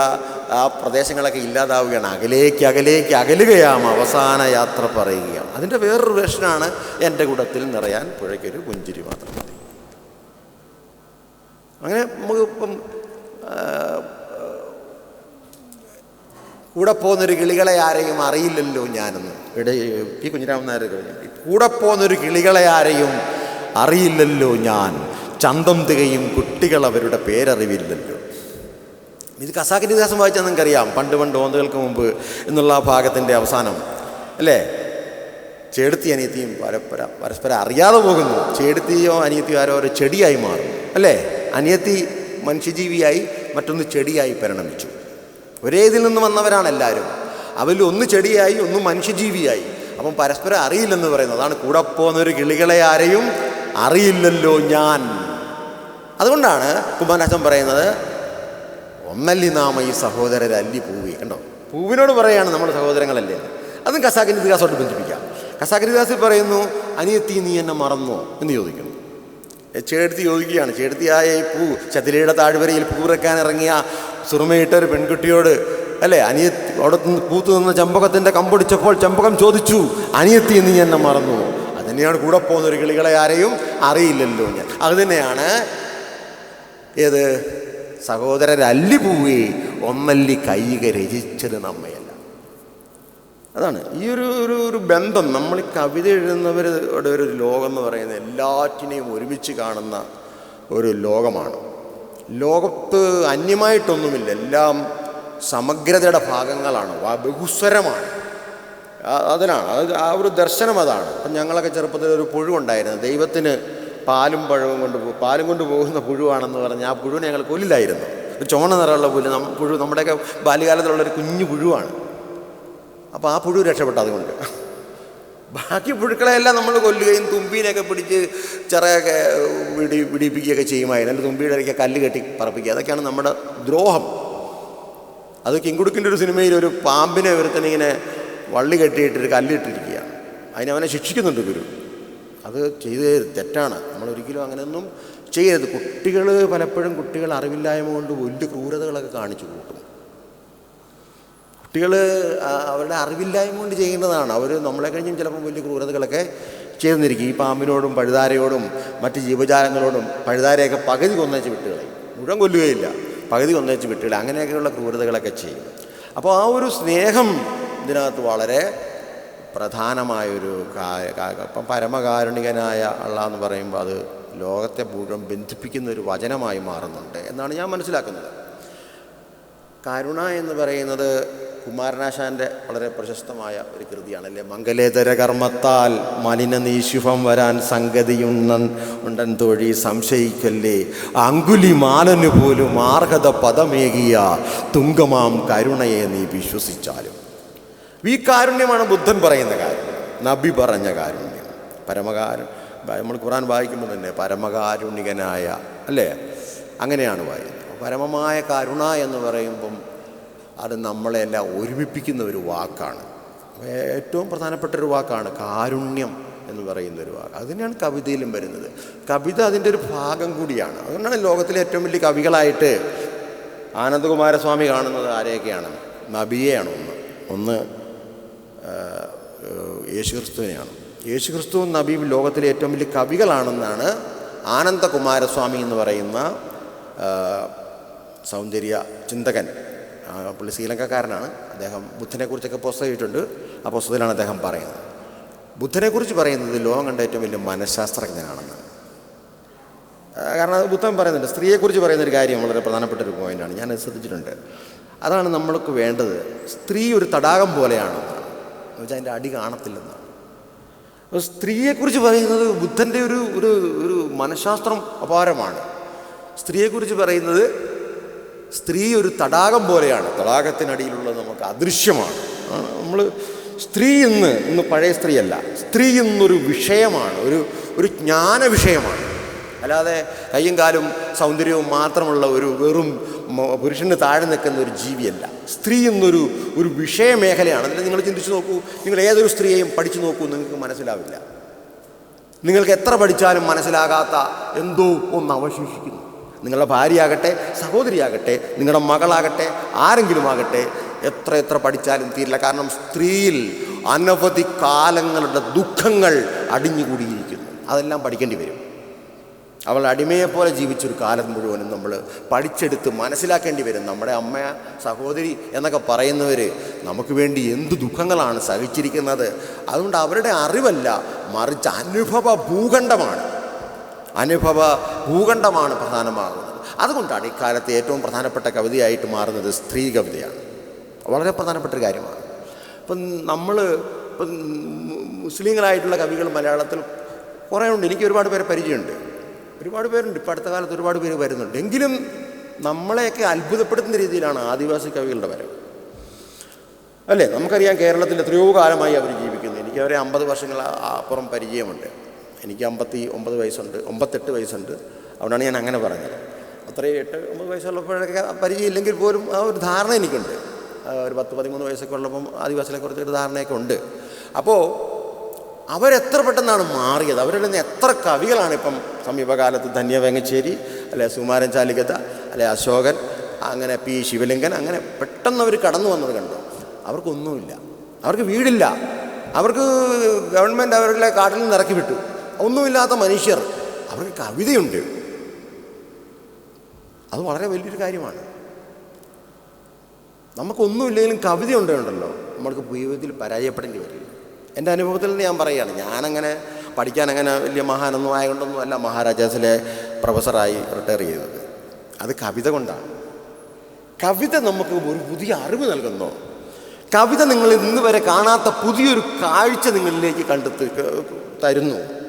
ആ പ്രദേശങ്ങളൊക്കെ ഇല്ലാതാവുകയാണ്. അകലേക്ക് അകലേക്ക് അകലുകയാം അവസാന യാത്ര പറയുകയാണ് അതിന്റെ വേറൊരു വേഷനാണ് എന്റെ കൂടത്തിൽ നിറയാൻ പുഴയ്ക്കൊരു പുഞ്ചിരി മാത്രം മതി. അങ്ങനെ നമുക്ക് ഇപ്പം കൂടെ പോകുന്നൊരു കിളികളെ ആരെയും അറിയില്ലല്ലോ ഞാനെന്ന്. ഇവിടെ പി കുഞ്ഞിരാമൻ നായർ കൂടെ പോകുന്നൊരു കിളികളെ ആരെയും അറിയില്ലല്ലോ ഞാൻ. ചന്തം തികയും കുട്ടികൾ അവരുടെ പേരറിവില്ലല്ലോ. ഇത് കസാക്കിന്റെ ഇതിഹാസം വായിച്ചാൽ നിങ്ങൾക്കറിയാം. പണ്ട് പണ്ട് ഓന്തകൾക്ക് മുമ്പ് എന്നുള്ള ആ ഭാഗത്തിന്റെ അവസാനം. അല്ലേ? ചേടുത്തി അനിയത്തിയും പരസ്പര പരസ്പരം അറിയാതെ പോകുന്നു. ചേടുത്തിയോ അനിയത്തിയോ ആരോ ഒരു ചെടിയായി മാറും അല്ലേ? അനിയത്തി മനുഷ്യജീവിയായി മറ്റൊന്ന് ചെടിയായി പരിണമിച്ചു. ഒരേ ഇതിൽ നിന്ന് വന്നവരാണ് എല്ലാവരും. അവരിൽ ഒന്ന് ചെടിയായി ഒന്ന് മനുഷ്യജീവിയായി. അപ്പം പരസ്പരം അറിയില്ലെന്ന് പറയുന്നത് അതാണ് കൂടെ പോകുന്നൊരു കിളികളെ ആരെയും അറിയില്ലല്ലോ ഞാൻ. അതുകൊണ്ടാണ് കുമാരനാശൻ പറയുന്നത് ഒന്നല്ലി നാമ ഈ സഹോദരരല്ലി പൂവി. കണ്ടോ? പൂവിനോട് പറയാണ് നമ്മുടെ സഹോദരങ്ങളല്ലേ അതും. കസാക്കിന്റെ ഇതിഹാസമായിട്ട് ബന്ധിപ്പിക്കാം. കസാക്കിന്റെ പറയുന്നു അനിയത്തി നീ എന്നെ മറന്നോ? എന്ന് ചോദിക്കുന്നു. ചേടുത്തി ചോദിക്കുകയാണ് ചേടത്തിയായ ഈ പൂ ചതിരയുടെ താഴ്വരയിൽ പൂവിറക്കാൻ ഇറങ്ങിയ സുറുമയിട്ട ഒരു പെൺകുട്ടിയോട് അല്ലേ അനിയത്തി അവിടെ പൂത്തു നിന്ന ചമ്പകത്തിന്റെ കമ്പൊടിച്ചപ്പോൾ ചമ്പകം ചോദിച്ചു അനിയത്തി എന്ന് ഞാൻ എന്നെ മറന്നു? അതിനെയാണ് കൂടെ പോകുന്ന ഒരു കിളികളെ ആരെയും അറിയില്ലല്ലോ ഞാൻ. അത് തന്നെയാണ് ഏത്? സഹോദരരല്ലി പൂവേ ഒന്നല്ലി കൈക രചിച്ചത് നമ്മയല്ല. അതാണ്. ഈ ഒരു ഒരു ഒരു ബന്ധം നമ്മൾ ഈ കവിത എഴുതുന്നവരുടെ ഒരു ലോകം എന്ന് പറയുന്നത് എല്ലാറ്റിനെയും ഒരുമിച്ച് കാണുന്ന ഒരു ലോകമാണ്. ലോകത്ത് അന്യമായിട്ടൊന്നുമില്ല. എല്ലാം സമഗ്രതയുടെ ഭാഗങ്ങളാണ്. ബഹുസ്വരമാണ്. അതിനാണ്. അത് ആ ഒരു ദർശനം അതാണ്. അപ്പം ഞങ്ങളൊക്കെ ചെറുപ്പത്തിൽ ഒരു പുഴുവുണ്ടായിരുന്നു. ദൈവത്തിന് പാലും പഴവും കൊണ്ട് പാലും കൊണ്ട് പോകുന്ന പുഴുവാണെന്ന് പറഞ്ഞ് ആ പുഴുവിനെ ഞങ്ങൾ കൊല്ലില്ലായിരുന്നു. ഒരു ചുവന്ന നിറമുള്ള പുല്ല് നമ്മ പുഴു നമ്മുടെയൊക്കെ ബാല്യകാലത്തുള്ളൊരു കുഞ്ഞു പുഴുവാണ്. അപ്പോൾ ആ പുഴു രക്ഷപ്പെട്ടു അതുകൊണ്ട്. ബാക്കി പുഴുക്കളെയെല്ലാം നമ്മൾ കൊല്ലുകയും തുമ്പീനെയൊക്കെ പിടിച്ച് ചിറയൊക്കെ വിടി പിടിപ്പിക്കുകയൊക്കെ ചെയ്യുമായിരുന്നു. അല്ലെങ്കിൽ തുമ്പിയുടെ ഇടയ്ക്ക് കല്ല് കെട്ടി പറപ്പിക്കുക. അതൊക്കെയാണ് നമ്മുടെ ദ്രോഹം. അത് കിങ്കുടുക്കിന്റെ ഒരു സിനിമയിൽ ഒരു പാമ്പിനെ ഒരുത്തനിങ്ങനെ വള്ളി കെട്ടിയിട്ടൊരു കല്ലിട്ടിരിക്കുകയാണ് അതിനവനെ ശിക്ഷിക്കുന്നുണ്ട് ഗുരു. അത് ചെയ്ത് തെറ്റാണ്. നമ്മൾ ഒരിക്കലും അങ്ങനെയൊന്നും ചെയ്യരുത്. കുട്ടികൾ പലപ്പോഴും കുട്ടികൾ അറിവില്ലായ്മ കൊണ്ട് വലിയ ക്രൂരതകളൊക്കെ കാണിച്ചു കൂട്ടും. കുട്ടികൾ അവരുടെ അറിവില്ലായ്മ കൊണ്ട് ചെയ്യുന്നതാണ് അവർ നമ്മളെ കഴിഞ്ഞും ചിലപ്പം വലിയ ക്രൂരതകളൊക്കെ ചെയ്തെന്നിരിക്കും ഈ പാമ്പിനോടും പഴുതാരയോടും മറ്റ് ജീവജാലങ്ങളോടും പഴുതാരയൊക്കെ പകുതി കൊന്നേച്ച് വിട്ടുകളയും. മുഴുവൻ കൊല്ലുകയില്ല. പകുതി കൊന്നേച്ച് വിട്ടുകളയും. അങ്ങനെയൊക്കെയുള്ള ക്രൂരതകളൊക്കെ ചെയ്യും. അപ്പോൾ ആ ഒരു സ്നേഹം ഇതിനകത്ത് വളരെ പ്രധാനമായൊരു അപ്പം പരമകാരുണികനായ അള്ള എന്ന് പറയുമ്പോൾ അത് ലോകത്തെ മുഴുവൻ ബന്ധിപ്പിക്കുന്ന ഒരു വചനമായി മാറുന്നുണ്ട് എന്നാണ് ഞാൻ മനസ്സിലാക്കുന്നത്. കരുണ എന്ന് പറയുന്നത് കുമാരനാശാന്റെ വളരെ പ്രശസ്തമായ ഒരു കൃതിയാണ് അല്ലേ മംഗലേതര കർമ്മത്താൽ മലിന നീശുഭം വരാൻ സംഗതിയുണ്ണൻ ഉണ്ടൻ തൊഴി സംശയിക്കല്ലേ? അങ്കുലി മാലന് പോലും ആർഹത പദമേകിയ തുങ്കമാം കരുണയെ നീ വിശ്വസിച്ചാലും. ഈ കാരുണ്യമാണ് ബുദ്ധൻ പറയുന്ന കാര്യം നബി പറഞ്ഞ കാരുണ്യം. പരമകാരു നമ്മൾ ഖുറാൻ വായിക്കുമ്പോൾ തന്നെ പരമകാരുണികനായ അല്ലേ? അങ്ങനെയാണ് വായിക്കുന്നത്. പരമമായ കരുണ എന്ന് പറയുമ്പം അത് നമ്മളെല്ലാം ഒരുമിപ്പിക്കുന്ന ഒരു വാക്കാണ്. ഏറ്റവും പ്രധാനപ്പെട്ട ഒരു വാക്കാണ് കാരുണ്യം എന്ന് പറയുന്ന ഒരു വാക്ക്. അതിനാണ് കവിതയിലും വരുന്നത്. കവിത അതിന്റെ ഒരു ഭാഗം കൂടിയാണ്. അതുകൊണ്ടാണ് ലോകത്തിലെ ഏറ്റവും വലിയ കവികളായിട്ട് ആനന്ദകുമാരസ്വാമി കാണുന്നത് ആരെയൊക്കെയാണ്? നബിയെയാണ് ഒന്ന്. ഒന്ന് യേശു ക്രിസ്തുവിനെയാണ് യേശു യേശുക്രിസ്തുവും നബിയും ലോകത്തിലെ ഏറ്റവും വലിയ കവികളാണെന്നാണ് ആനന്ദകുമാരസ്വാമി എന്ന് പറയുന്ന സൗന്ദര്യ ചിന്തകൻ പുള്ളി ശ്രീലങ്കക്കാരനാണ്. അദ്ദേഹം ബുദ്ധനെക്കുറിച്ചൊക്കെ പുസ്തകം ചെയ്തിട്ടുണ്ട് ആ പുസ്തകത്തിലാണ് അദ്ദേഹം പറയുന്നത്. ബുദ്ധനെക്കുറിച്ച് പറയുന്നത് ലോകം കണ്ട ഏറ്റവും വലിയ മനഃശാസ്ത്രജ്ഞനാണെന്ന്. കാരണം ബുദ്ധൻ പറയുന്നുണ്ട്. സ്ത്രീയെക്കുറിച്ച് പറയുന്ന ഒരു കാര്യം വളരെ പ്രധാനപ്പെട്ട ഒരു പോയിന്റാണ്. ഞാൻ ശ്രദ്ധിച്ചിട്ടുണ്ട്. അതാണ് നമ്മൾക്ക് വേണ്ടത്. സ്ത്രീ ഒരു തടാകം പോലെയാണ്. വെച്ചാൽ അതിന്റെ അടി കാണത്തില്ലെന്നാണ്. അപ്പോൾ സ്ത്രീയെക്കുറിച്ച് പറയുന്നത് ബുദ്ധന്റെ ഒരു ഒരു ഒരു മനഃശാസ്ത്രം അപാരമാണ്. സ്ത്രീയെക്കുറിച്ച് പറയുന്നത് സ്ത്രീ ഒരു തടാകം പോലെയാണ്. തടാകത്തിനടിയിലുള്ളത് നമുക്ക് അദൃശ്യമാണ്. നമ്മൾ സ്ത്രീ ഇന്ന് ഇന്ന് പഴയ സ്ത്രീയല്ല. സ്ത്രീ ഇന്നൊരു വിഷയമാണ്. ഒരു ഒരു ജ്ഞാന വിഷയമാണ്. അല്ലാതെ കയ്യും കാലും സൗന്ദര്യവും മാത്രമുള്ള ഒരു വെറും പുരുഷന് താഴെ നിൽക്കുന്ന ഒരു ജീവിയല്ല. സ്ത്രീ എന്നൊരു ഒരു വിഷയമേഖലയാണ്. അതിൽ നിങ്ങൾ ചിന്തിച്ചു നോക്കൂ. നിങ്ങൾ ഏതൊരു സ്ത്രീയെയും പഠിച്ചു നോക്കൂ നിങ്ങൾക്ക് മനസ്സിലാവില്ല. നിങ്ങൾക്ക് എത്ര പഠിച്ചാലും മനസ്സിലാകാത്ത എന്തോ ഒന്ന് അവശേഷിക്കുന്നു. നിങ്ങളുടെ ഭാര്യയാകട്ടെ സഹോദരിയാകട്ടെ നിങ്ങളുടെ മകളാകട്ടെ ആരെങ്കിലും ആകട്ടെ എത്ര എത്ര പഠിച്ചാലും തീരില്ല. കാരണം സ്ത്രീയിൽ അനവധി കാലങ്ങളുടെ ദുഃഖങ്ങൾ അടിഞ്ഞുകൂടിയിരിക്കുന്നു. അതെല്ലാം പഠിക്കേണ്ടി വരും. അവൾ അടിമയെപ്പോലെ ജീവിച്ചൊരു കാലം മുഴുവനും നമ്മൾ പഠിച്ചെടുത്ത് മനസ്സിലാക്കേണ്ടി വരും. നമ്മുടെ അമ്മ സഹോദരി എന്നൊക്കെ പറയുന്നവർ നമുക്ക് വേണ്ടി എന്ത് ദുഃഖങ്ങളാണ് സഹിച്ചിരിക്കുന്നത്? അതുകൊണ്ട് അവരുടെ അറിവല്ല മറിച്ച് അനുഭവ ഭൂഖണ്ഡമാണ്. അനുഭവ ഭൂഖണ്ഡമാണ് പ്രധാനമാകുന്നത്. അതുകൊണ്ടാണ് ഇക്കാലത്ത് ഏറ്റവും പ്രധാനപ്പെട്ട കവിതയായിട്ട് മാറുന്നത് സ്ത്രീ കവിതയാണ്. വളരെ പ്രധാനപ്പെട്ട ഒരു കാര്യമാണ്. ഇപ്പം നമ്മൾ ഇപ്പം മുസ്ലിങ്ങളായിട്ടുള്ള കവികൾ മലയാളത്തിൽ കുറേ ഉണ്ട്. എനിക്ക് ഒരുപാട് പേരെ പരിചയമുണ്ട്. ഒരുപാട് പേരുണ്ട്. ഇപ്പം അടുത്ത കാലത്ത് ഒരുപാട് പേര് വരുന്നുണ്ട്. എങ്കിലും നമ്മളെയൊക്കെ അത്ഭുതപ്പെടുത്തുന്ന രീതിയിലാണ് ആദിവാസി കവികളുടെ വരവ്. അല്ലേ? നമുക്കറിയാം കേരളത്തിൽ എത്രയോ കാലമായി അവർ ജീവിക്കുന്നു. എനിക്ക് അവരെ അമ്പത് വർഷങ്ങൾ അപ്പുറം പരിചയമുണ്ട്. എനിക്ക് അമ്പത്തി ഒമ്പത് വയസ്സുണ്ട് ഒമ്പത്തെട്ട് വയസ്സുണ്ട്. അതുകൊണ്ടാണ് ഞാൻ അങ്ങനെ പറഞ്ഞത്. അത്രയും എട്ട് ഒമ്പത് വയസ്സുള്ളപ്പോഴൊക്കെ പരിചയമില്ലെങ്കിൽ പോലും ആ ഒരു ധാരണ എനിക്കുണ്ട്. ഒരു പത്ത് പതിമൂന്ന് വയസ്സൊക്കെ ഉള്ളപ്പം ആദിവാസികളെ കുറിച്ചൊരു ധാരണയൊക്കെ ഉണ്ട്. അപ്പോൾ അവരെത്ര പെട്ടെന്നാണ് മാറിയത്? അവരുടെ നിന്ന് എത്ര കവികളാണ് ഇപ്പം സമീപകാലത്ത് ധന്യ വെങ്ങച്ചേരി അല്ലെ സുമാരൻ ചാലികത അല്ലെ അശോകൻ അങ്ങനെ പി ശിവലിംഗൻ അങ്ങനെ പെട്ടെന്ന് അവർ കടന്നു വന്നത് കണ്ടു? അവർക്കൊന്നുമില്ല. അവർക്ക് വീടില്ല. അവർക്ക് ഗവൺമെന്റ് അവരുടെ കാട്ടിൽ നിന്ന് ഇറക്കി വിട്ടു. ഒന്നുമില്ലാത്ത മനുഷ്യർ. അവർക്ക് കവിതയുണ്ട്. അത് വളരെ വലിയൊരു കാര്യമാണ്. നമുക്കൊന്നുമില്ലെങ്കിലും കവിത ഉണ്ടല്ലോ. നമ്മൾക്ക് ജീവിതത്തിൽ പരാജയപ്പെടേണ്ടി വരില്ല. എന്റെ അനുഭവത്തിൽ നിന്ന് ഞാൻ പറയുകയാണ്. ഞാനങ്ങനെ പഠിക്കാൻ അങ്ങനെ വലിയ മഹാനൊന്നും ആയതുകൊണ്ടൊന്നും അല്ല മഹാരാജാസിലെ പ്രൊഫസറായി റിട്ടയർ ചെയ്തത്. അത് കവിത കൊണ്ടാണ്. കവിത നമുക്ക് ഒരു പുതിയ അറിവ് നൽകുന്നു. കവിത നിങ്ങൾ ഇന്ന് വരെ കാണാത്ത പുതിയൊരു കാഴ്ച നിങ്ങളിലേക്ക് കണ്ടെത്തി തരുന്നു.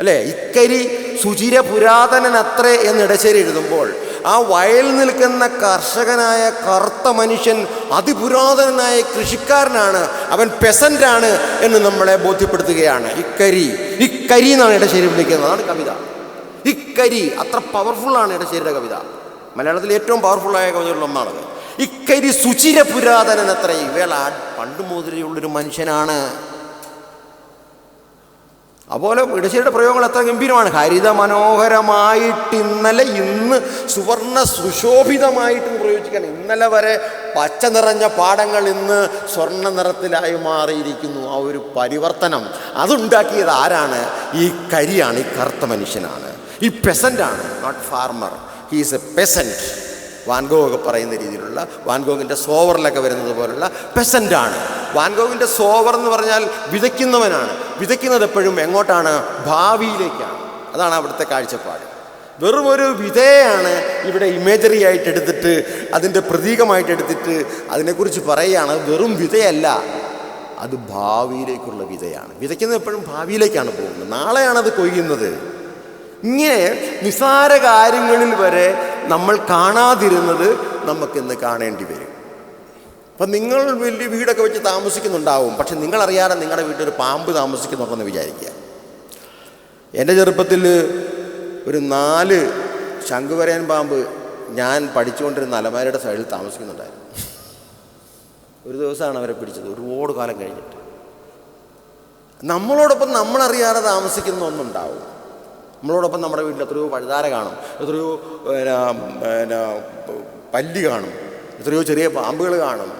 അല്ലേ? ഇക്കരി സുചിര പുരാതനത്രേ എന്ന് ഇടശ്ശേരി എഴുതുമ്പോൾ ആ വയൽ നിൽക്കുന്ന കർഷകനായ കറുത്ത മനുഷ്യൻ അതിപുരാതനനായ കൃഷിക്കാരനാണ് അവൻ പെസന്റാണ് എന്ന് നമ്മളെ ബോധ്യപ്പെടുത്തുകയാണ്. ഇക്കരി ഇക്കരി എന്നാണ് ഇടശ്ശേരി വിളിക്കുന്നത്. അതാണ് കവിത. ഇക്കരി അത്ര പവർഫുള്ളാണ് ഇടശ്ശേരിയുടെ കവിത. മലയാളത്തിൽ ഏറ്റവും പവർഫുള്ളായ കവിതകളിൽ ഒന്നാണത് ഇക്കരി സുചിര പുരാതനൻ അത്ര ഇവയാൾ പണ്ട് മുതലെയുള്ളൊരു മനുഷ്യനാണ്. അതുപോലെ ഇടശ്ശേരിയുടെ പ്രയോഗങ്ങൾ എത്ര ഗംഭീരമാണ്. ഹരിത മനോഹരമായിട്ട് ഇന്നലെ ഇന്ന് സുവർണ സുശോഭിതമായിട്ട് പ്രയോഗിക്കുകയാണ് ഇന്നലെ വരെ പച്ച നിറഞ്ഞ പാടങ്ങൾ ഇന്ന് സ്വർണ നിറത്തിലായി മാറിയിരിക്കുന്നു. ആ ഒരു പരിവർത്തനം അതുണ്ടാക്കിയത് ആരാണ്? ഈ കരിയാണ് ഈ കറുത്ത മനുഷ്യനാണ്. ഈ പെസന്റാണ് not farmer he's a peasant Van Gogh പറയുന്ന രീതിയിലുള്ള വാൻഗോവിന്റെ സോവറിലൊക്കെ വരുന്നത് പോലുള്ള പെസന്റാണ്. വാൻഗോവിന്റെ സോവർ എന്ന് പറഞ്ഞാൽ വിതയ്ക്കുന്നവനാണ്. വിതയ്ക്കുന്നത് എപ്പോഴും എങ്ങോട്ടാണ്? ഭാവിയിലേക്കാണ്. അതാണ് അവിടുത്തെ കാഴ്ചപ്പാട്. വെറും ഒരു വിധേയാണ് ഇവിടെ ഇമേജറി ആയിട്ട് എടുത്തിട്ട് അതിന്റെ പ്രതീകമായിട്ട് എടുത്തിട്ട് അതിനെക്കുറിച്ച് പറയുകയാണ്. വെറും വിധയല്ല അത് ഭാവിയിലേക്കുള്ള വിധയാണ് വിതയ്ക്കുന്നത് എപ്പോഴും ഭാവിയിലേക്കാണ് പോകുന്നത്. നാളെയാണ് അത് കൊയ്യുന്നത്. ഇങ്ങനെ നിസാര കാര്യങ്ങളിൽ വരെ നമ്മൾ കാണാതിരുന്നത് നമുക്കിന്ന് കാണേണ്ടി വരും. അപ്പം നിങ്ങൾ വലിയ വീടൊക്കെ വെച്ച് താമസിക്കുന്നുണ്ടാവും. പക്ഷെ നിങ്ങളറിയാതെ നിങ്ങളുടെ വീട്ടിൽ ഒരു പാമ്പ് താമസിക്കുന്നുണ്ടെന്ന് വിചാരിക്കുക. എന്റെ ചെറുപ്പത്തിൽ ഒരു നാല് ശംഖുവരയൻ പാമ്പ് ഞാൻ പഠിച്ചുകൊണ്ടിരുന്ന അലമാരയുടെ സൈഡിൽ താമസിക്കുന്നുണ്ടായിരുന്നു. ഒരു ദിവസമാണ് അവരെ പിടിച്ചത്. ഒരുപാട് കാലം കഴിഞ്ഞിട്ട്. നമ്മളോടൊപ്പം നമ്മളറിയാതെ താമസിക്കുന്ന ഒന്നുണ്ടാവും. നമ്മളോടൊപ്പം നമ്മുടെ വീട്ടിൽ എത്രയോ പഴുതാര കാണും എത്രയോ പിന്നെ പല്ലി കാണും എത്രയോ ചെറിയ പാമ്പുകൾ കാണും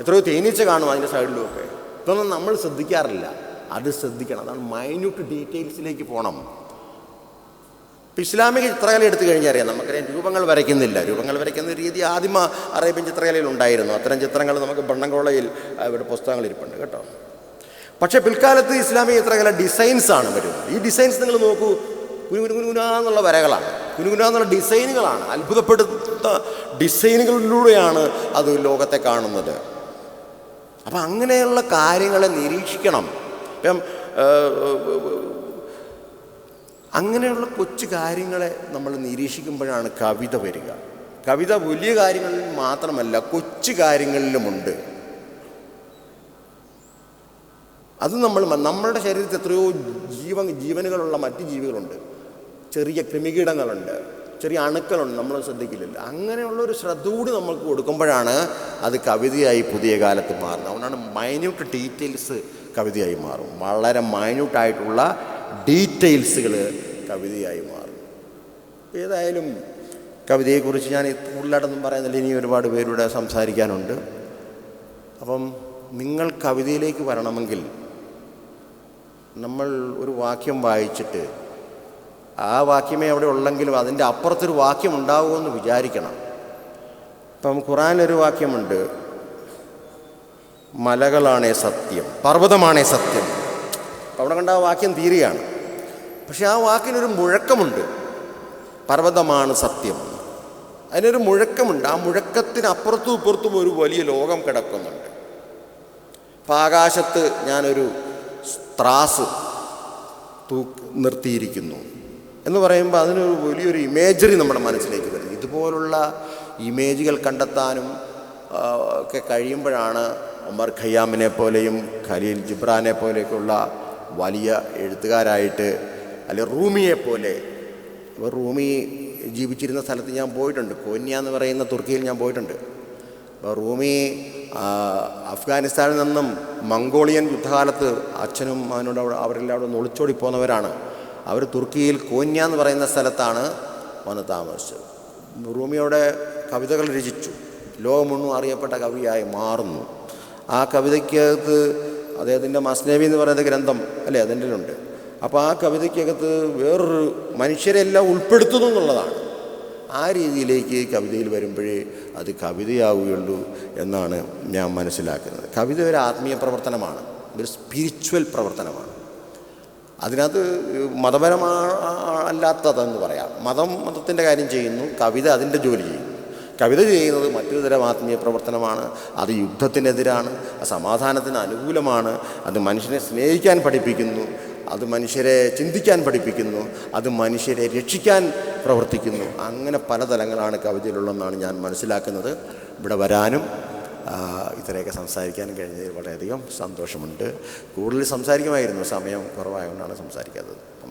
എത്രയോ തേനീച്ച കാണും അതിന്റെ സൈഡിലുമൊക്കെ ഇതൊന്നും നമ്മൾ ശ്രദ്ധിക്കാറില്ല. അത് ശ്രദ്ധിക്കണം. അതാണ് മൈന്യൂട്ട് ഡീറ്റെയിൽസിലേക്ക് പോകണം ഇപ്പം ഇസ്ലാമിക ചിത്രകല എടുത്തു കഴിഞ്ഞാൽ അറിയാം നമുക്കറിയാം രൂപങ്ങൾ വരയ്ക്കുന്നില്ല. രൂപങ്ങൾ വരയ്ക്കുന്ന രീതി ആദിമ അറേബ്യൻ ചിത്രകലയിൽ ഉണ്ടായിരുന്നു. അത്തരം ചിത്രങ്ങൾ നമുക്ക് ബണ്ണങ്കോളയിൽ ഇവിടെ പുസ്തകങ്ങൾ ഇരിപ്പുണ്ട് കേട്ടോ. പക്ഷേ പിൽക്കാലത്ത് ഇസ്ലാമിക ചിത്രകല ഡിസൈൻസ് ആണ് വരുന്നത്. ഈ ഡിസൈൻസ് നിങ്ങൾ നോക്കൂ. കുനുകുനു കുനുകുനാന്നുള്ള വരകളാണ്. കുനുകുനാന്നുള്ള ഡിസൈനുകളാണ്. അത്ഭുതപ്പെടുത്ത ഡിസൈനുകളിലൂടെയാണ് അത് ലോകത്തെ കാണുന്നത്. അപ്പം അങ്ങനെയുള്ള കാര്യങ്ങളെ നിരീക്ഷിക്കണം. ഇപ്പം അങ്ങനെയുള്ള കൊച്ചു കാര്യങ്ങളെ നമ്മൾ നിരീക്ഷിക്കുമ്പോഴാണ് കവിത വരിക. കവിത വലിയ കാര്യങ്ങളിൽ മാത്രമല്ല കൊച്ചു കാര്യങ്ങളിലുമുണ്ട്. അത് നമ്മൾ നമ്മളുടെ ശരീരത്തിൽ എത്രയോ ജീവ ജീവനുകളുള്ള മറ്റ് ജീവികളുണ്ട്. ചെറിയ കൃമികീടങ്ങളുണ്ട് ചെറിയ അണുക്കളുണ്ട് നമ്മൾ ശ്രദ്ധിക്കില്ലല്ലോ. അങ്ങനെയുള്ള ഒരു ശ്രദ്ധ കൂടി നമുക്ക് കൊടുക്കുമ്പോഴാണ് അത് കവിതയായി പുതിയ കാലത്ത് മാറുന്നത്. അതുകൊണ്ടാണ് മൈന്യൂട്ട് ഡീറ്റെയിൽസ് കവിതയായി മാറും. വളരെ മൈന്യൂട്ടായിട്ടുള്ള ഡീറ്റെയിൽസുകൾ കവിതയായി മാറും. ഏതായാലും കവിതയെക്കുറിച്ച് ഞാൻ കൂടുതലായിട്ടൊന്നും പറയുന്നില്ല. ഇനി ഒരുപാട് പേരുടെ സംസാരിക്കാനുണ്ട്. അപ്പം നിങ്ങൾ കവിതയിലേക്ക് വരണമെങ്കിൽ നമ്മൾ ഒരു വാക്യം വായിച്ചിട്ട് ആ വാക്യമേ അവിടെ ഉള്ളെങ്കിലും അതിന്റെ അപ്പുറത്തൊരു വാക്യം ഉണ്ടാവുമെന്ന് വിചാരിക്കണം. ഇപ്പം ഖുറാനൊരു വാക്യമുണ്ട് മലകളാണേ സത്യം പർവതമാണേ സത്യം. അവിടെ കണ്ട ആ വാക്യം തീരുകയാണ്. പക്ഷെ ആ വാക്കിനൊരു മുഴക്കമുണ്ട് പർവതമാണ് സത്യം. അതിനൊരു മുഴക്കമുണ്ട് ആ മുഴക്കത്തിന് അപ്പുറത്തും ഇപ്പുറത്തും ഒരു വലിയ ലോകം കിടക്കുന്നുണ്ട്. അപ്പം ആകാശത്ത് ഞാനൊരു ത്രാസ് തൂ നിർത്തിയിരിക്കുന്നു. എന്ന് പറയുമ്പോൾ അതിനൊരു വലിയൊരു ഇമേജറി നമ്മുടെ മനസ്സിലേക്ക് വരും. ഇതുപോലുള്ള ഇമേജുകൾ കണ്ടെത്താനും ഒക്കെ കഴിയുമ്പോഴാണ് ഒമർ ഖയ്യാമിനെ പോലെയും ഖലീൽ ജിബ്രാനെ പോലെയൊക്കെയുള്ള വലിയ എഴുത്തുകാരായിട്ട് അല്ലെ റൂമിയെ പോലെ. ഇപ്പോൾ റൂമി ജീവിച്ചിരുന്ന സ്ഥലത്ത് ഞാൻ പോയിട്ടുണ്ട്. കോന്യ എന്ന് പറയുന്ന തുർക്കിയിൽ ഞാൻ പോയിട്ടുണ്ട്. അപ്പോൾ റൂമി അഫ്ഗാനിസ്ഥാനിൽ നിന്നും മംഗോളിയൻ യുദ്ധകാലത്ത് അച്ഛനും അവനോട് അവരെല്ലാം അവിടെ ഒളിച്ചോടി പോന്നവരാണ് അവർ തുർക്കിയിൽ കോന്യ എന്ന് പറയുന്ന സ്ഥലത്താണ് വന്ന് താമസിച്ചത്. റൂമിയോടെ കവിതകൾ രചിച്ചു. ലോകമൊന്നും അറിയപ്പെട്ട കവിയായി മാറുന്നു. ആ കവിതയ്ക്കകത്ത് അദ്ദേഹത്തിന്റെ മസ്നേവി എന്ന് പറയുന്ന ഗ്രന്ഥം അല്ലേ അതിന്റെ ഉണ്ട് അപ്പോൾ ആ കവിതയ്ക്കകത്ത് വേറൊരു മനുഷ്യരെല്ലാം ഉൾപ്പെടുത്തുന്നു എന്നുള്ളതാണ്. ആ രീതിയിലേക്ക് കവിതയിൽ വരുമ്പോഴേ അത് കവിതയാവുകയുള്ളൂ എന്നാണ് ഞാൻ മനസ്സിലാക്കുന്നത്. കവിത ഒരു ആത്മീയ പ്രവർത്തനമാണ്. ഒരു സ്പിരിച്വൽ പ്രവർത്തനമാണ്. അതിനകത്ത് മതപരമാ അല്ലാത്തതെന്ന് പറയാം. മതം മതത്തിന്റെ കാര്യം ചെയ്യുന്നു കവിത അതിന്റെ ജോലി ചെയ്യുന്നു. കവിത ചെയ്യുന്നത് മറ്റൊരു തരം ആത്മീയ പ്രവർത്തനമാണ് അത് യുദ്ധത്തിനെതിരാണ് സമാധാനത്തിന് അനുകൂലമാണ് അത് മനുഷ്യനെ സ്നേഹിക്കാൻ പഠിപ്പിക്കുന്നു അത് മനുഷ്യരെ ചിന്തിക്കാൻ പഠിപ്പിക്കുന്നു അത് മനുഷ്യരെ രക്ഷിക്കാൻ പ്രവർത്തിക്കുന്നു. അങ്ങനെ പല തലങ്ങളാണ് കവിതയിലുള്ളതെന്നാണ് ഞാൻ മനസ്സിലാക്കുന്നത്. ഇവിടെ വരാനും ഇത്രയൊക്കെ സംസാരിക്കാനും കഴിഞ്ഞതിൽ വളരെയധികം സന്തോഷമുണ്ട്. കൂടുതൽ സംസാരിക്കുമായിരുന്നു സമയം കുറവായതുകൊണ്ടാണ് സംസാരിക്കാത്തത്.